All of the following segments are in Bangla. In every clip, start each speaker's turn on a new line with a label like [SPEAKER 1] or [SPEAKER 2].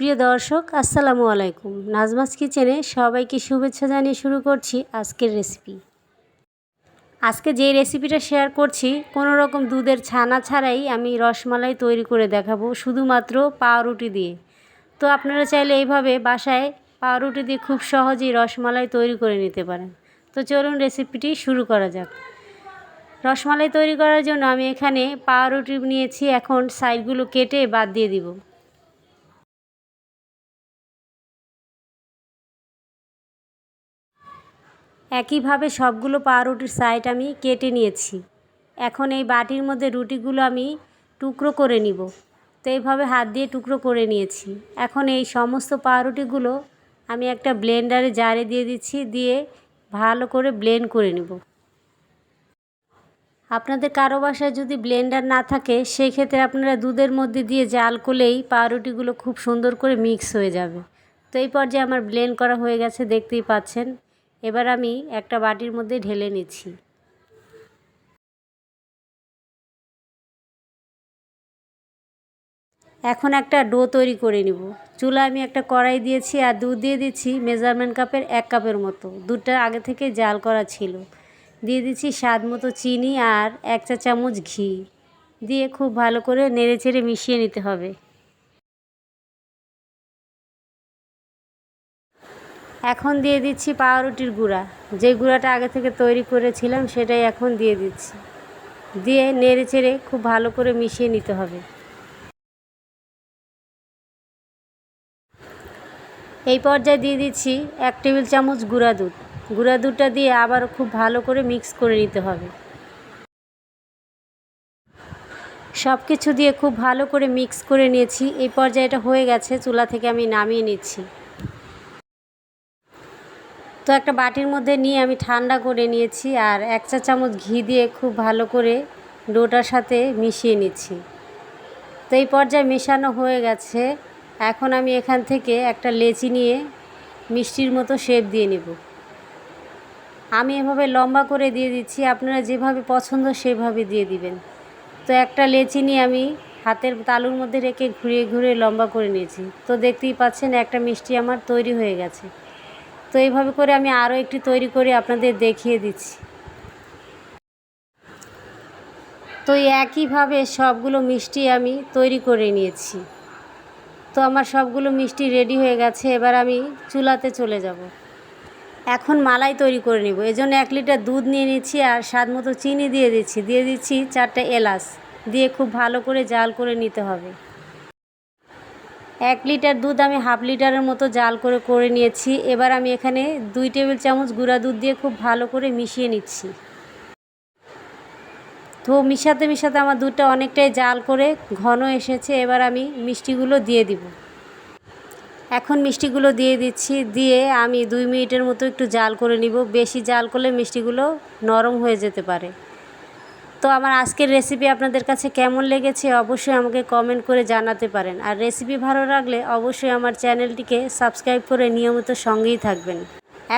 [SPEAKER 1] প্রিয় দর্শক, আসসালামু আলাইকুম। নাজমাস কিচেনে সবাইকে শুভেচ্ছা জানিয়ে শুরু করছি আজকের রেসিপি। আজকে যে রেসিপিটা শেয়ার করছি, কোনো রকম দুধের ছানা ছাড়াই আমি রসমালাই তৈরি করে দেখাবো শুধুমাত্র পাউরুটি দিয়ে। তো আপনারা চাইলে এইভাবে বাসায় পাউরুটি দিয়ে খুব সহজেই রসমালাই তৈরি করে নিতে পারেন। তো চলুন রেসিপিটি শুরু করা যাক। রসমালাই তৈরি করার জন্য আমি এখানে পাউরুটি নিয়েছি, এখন সাইডগুলো কেটে বাদ দিয়ে দিব। একইভাবে সবগুলো পাউরুটির সাইড আমি কেটে নিয়েছি। এখন এই বাটির মধ্যে রুটিগুলো আমি টুকরো করে নিব। তো এইভাবে হাত দিয়ে টুকরো করে নিয়েছি। এখন এই সমস্ত পাউরুটিগুলো আমি একটা ব্লেন্ডারে জারে দিয়ে দিচ্ছি, দিয়ে ভালো করে ব্লেন্ড করে নিব। আপনাদের কারও বাসায় যদি ব্লেন্ডার না থাকে সেই ক্ষেত্রে আপনারা দুধের মধ্যে দিয়ে জাল করলেই পাউরুটিগুলো খুব সুন্দর করে মিক্স হয়ে যাবে। তো এই পর্যায়ে আমার ব্লেন্ড করা হয়ে গেছে, দেখতেই পাচ্ছেন। এবার আমি একটা বাটির মধ্যে ঢেলে নিচ্ছি। এখন একটা ডো তৈরি করে নিব। চুলা আমি একটা কড়াই দিয়েছি আর দুধ দিয়ে দিচ্ছি মেজারমেন্ট কাপের এক কাপের মতো। দুধটা আগে থেকে জাল করা ছিল। দিয়ে দিচ্ছি স্বাদ মতো চিনি আর এক চা চামচ ঘি। দিয়ে খুব ভালো করে নেড়ে চেড়ে মিশিয়ে নিতে হবে। এখন দিয়ে দিচ্ছি পাউরুটির গুঁড়া। যে গুঁড়াটা আগে থেকে তৈরি করেছিলাম, সেটাই এখন দিয়ে দিচ্ছি। দিয়ে নেড়ে চেড়ে খুব ভালো করে মিশিয়ে নিতে হবে। এই পর্যায়ে দিয়ে দিচ্ছি এক টেবিল চামচ গুঁড়া দুধ। গুঁড়া দুধটা দিয়ে আবার খুব ভালো করে মিক্স করে নিতে হবে। সব কিছু দিয়ে খুব ভালো করে মিক্স করে নিয়েছি। এই পর্যায়ে এটা হয়ে গেছে, চুলা থেকে আমি নামিয়ে নিচ্ছি। তো একটা বাটির মধ্যে নিয়ে আমি ঠান্ডা করে নিয়েছি আর এক চা চামচ ঘি দিয়ে খুব ভালো করে ডোটার সাথে মিশিয়ে নিচ্ছি। তো এই পর্যায়ে মেশানো হয়ে গেছে। এখন আমি এখান থেকে একটা লেচি নিয়ে মিষ্টির মতো শেপ দিয়ে নেব। আমি এভাবে লম্বা করে দিয়ে দিচ্ছি, আপনারা যেভাবে পছন্দ সেভাবে দিয়ে দিবেন। তো একটা লেচি নিয়ে আমি হাতের তালুর মধ্যে রেখে ঘুরিয়ে ঘুরিয়ে লম্বা করে নিয়েছি। তো দেখতেই পাচ্ছেন একটা মিষ্টি আমার তৈরি হয়ে গেছে। তো এইভাবে করে আমি আরও একটি তৈরি করে আপনাদের দেখিয়ে দিচ্ছি। তো একইভাবে সবগুলো মিষ্টি আমি তৈরি করে নিয়েছি। তো আমার সবগুলো মিষ্টি রেডি হয়ে গেছে, এবার আমি চুলাতে চলে যাব। এখন মালাই তৈরি করে নিব। এজন্য এক লিটার দুধ নিয়ে নিচ্ছি আর স্বাদ মতো চিনি দিয়ে দিচ্ছি। দিয়ে দিচ্ছি চারটে এলাচ। দিয়ে খুব ভালো করে জাল করে নিতে হবে। এক লিটার দুধ আমি হাফ লিটারের মতো জাল করে করে নিয়েছি। এবার আমি এখানে দুই টেবিল চামচ গুঁড়া দুধ দিয়ে খুব ভালো করে মিশিয়ে নিচ্ছি। তো মিশাতে মিশাতে আমার দুধটা অনেকটাই জাল করে ঘন এসেছে। এবার আমি মিষ্টিগুলো দিয়ে দিব। এখন মিষ্টিগুলো দিয়ে দিচ্ছি। দিয়ে আমি দুই মিনিটের মতো একটু জাল করে নিব। বেশি জাল করলে মিষ্টিগুলো নরম হয়ে যেতে পারে। তো আমার আজকের রেসিপি আপনাদের কাছে কেমন লেগেছে অবশ্যই আমাকে কমেন্ট করে জানাতে পারেন। আর রেসিপি ভালো লাগলে অবশ্যই আমার চ্যানেলটিকে সাবস্ক্রাইব করে নিয়মিত সঙ্গেই থাকবেন।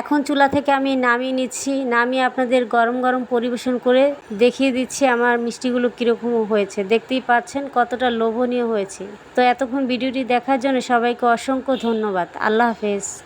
[SPEAKER 1] এখন চুলা থেকে আমি নামিয়ে নিচ্ছি। নামিয়ে আপনাদের গরম গরম পরিবেশন করে দেখিয়ে দিচ্ছি আমার মিষ্টিগুলো কীরকম হয়েছে। দেখতেই পাচ্ছেন কতটা লোভনীয় হয়েছে। তো এতক্ষণ ভিডিওটি দেখার জন্য সবাইকে অসংখ্য ধন্যবাদ। আল্লাহ হাফেজ।